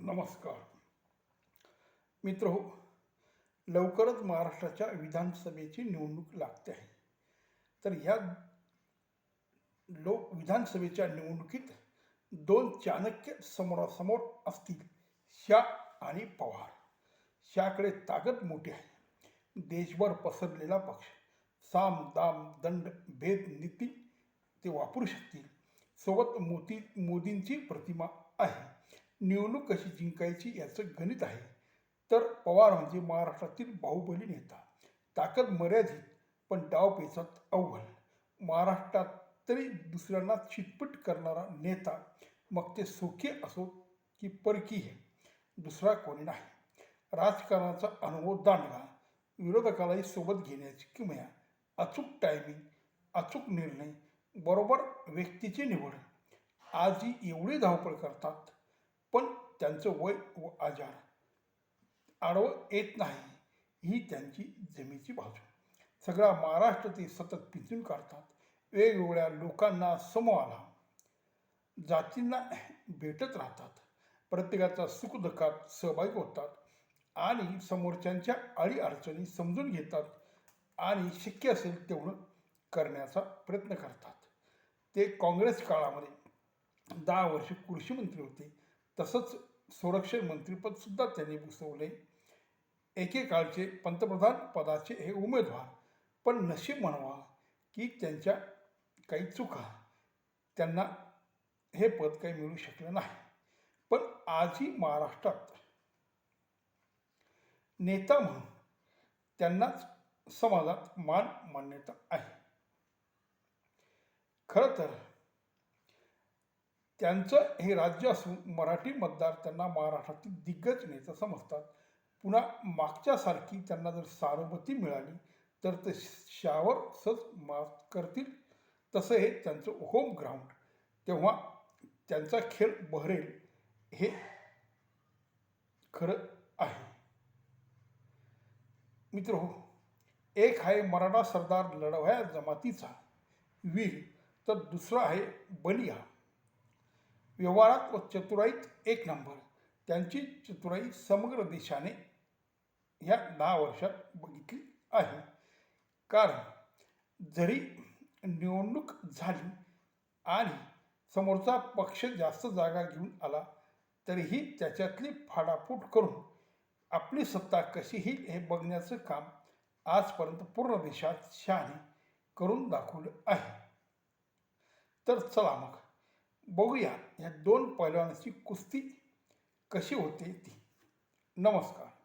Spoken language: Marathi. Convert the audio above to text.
नमस्कार. मित्र हो लवकरच महाराष्ट्राच्या विधानसभेची निवडणूक लागते आहे. तर ह्या लोक विधानसभेच्या निवडणुकीत दोन चाणक्य समोरासमोर असतील शा आणि पवार. शाकडे ताकद मोठी आहे. देशभर पसरलेला पक्ष साम दाम दंड भेद नीती ते वापरू शकतील. सोबत मोती मोदींची प्रतिमा आहे. निवडणूक कशी जिंकायची याचं गणित आहे. तर पवार म्हणजे महाराष्ट्रातील बाहुबली नेता. ताकद मर्यादित पण डावपेचात अव्वल. महाराष्ट्रात तरी दुसऱ्यांना चिटपट करणारा नेता मग ते सुखी असो की परकीय दुसरा कोणी नाही. राजकारणाचा अनुभव दांडगा विरोधकालाही सोबत घेण्याची किमया अचूक टायमिंग अचूक निर्णय बरोबर व्यक्तीची निवड. आजही एवढी धावपळ करतात पण त्यांचं वय व आजार आडवं येत नाही ही त्यांची जमीची बाजू. सगळा महाराष्ट्र ते सतत पिंजून काढतात. वेगवेगळ्या लोकांना समूहाला जातींना भेटत राहतात. प्रत्येकाचा सुखदुःखात सहभागी होतात आणि समोरच्यांच्या अडी अडचणी समजून घेतात आणि शक्य असेल तेवढं करण्याचा प्रयत्न करतात. ते काँग्रेस काळामध्ये दहा वर्ष कृषीमंत्री होते. तसंच संरक्षण मंत्रीपदसुद्धा त्यांनी भूषवले एकेकाळचे पंतप्रधान पदाचे हे उमेदवार पण नशीब म्हणावा की त्यांच्या काही चुका त्यांना हे पद काही मिळू शकलं नाही. पण आजही महाराष्ट्रात नेता म्हणून त्यांनाच समाजात मान मान्यता आहे. खरं तर त्यांचं हे राज्य असून मराठी मतदार त्यांना महाराष्ट्रातील दिग्गज नेता समजतात. पुन्हा मागच्यासारखी त्यांना जर सारोमती मिळाली तर ते शावर सज मात करतील. तसं हे त्यांचं होम ग्राउंड तेव्हा त्यांचा खेळ बहरेल हे खरं आहे. मित्र हो एक आहे मराठा सरदार लढवया जमातीचा वीर तर दुसरा आहे बलिया. व्यवहारात व चतुराईत एक नंबर. त्यांची चतुराई समग्र देशाने ह्या दहा वर्षात बघितली आहे. कारण जरी निवडणूक झाली आणि समोरचा पक्ष जास्त जागा घेऊन आला तरीही त्याच्यातली फाडाफूट करून आपली सत्ता कशी येईल हे बघण्याचं काम आजपर्यंत पूर्ण देशात शहाने करून दाखवलं आहे. तर चला मग बघूया या दोन पैलवानाची कुस्ती कशी होते ती. नमस्कार.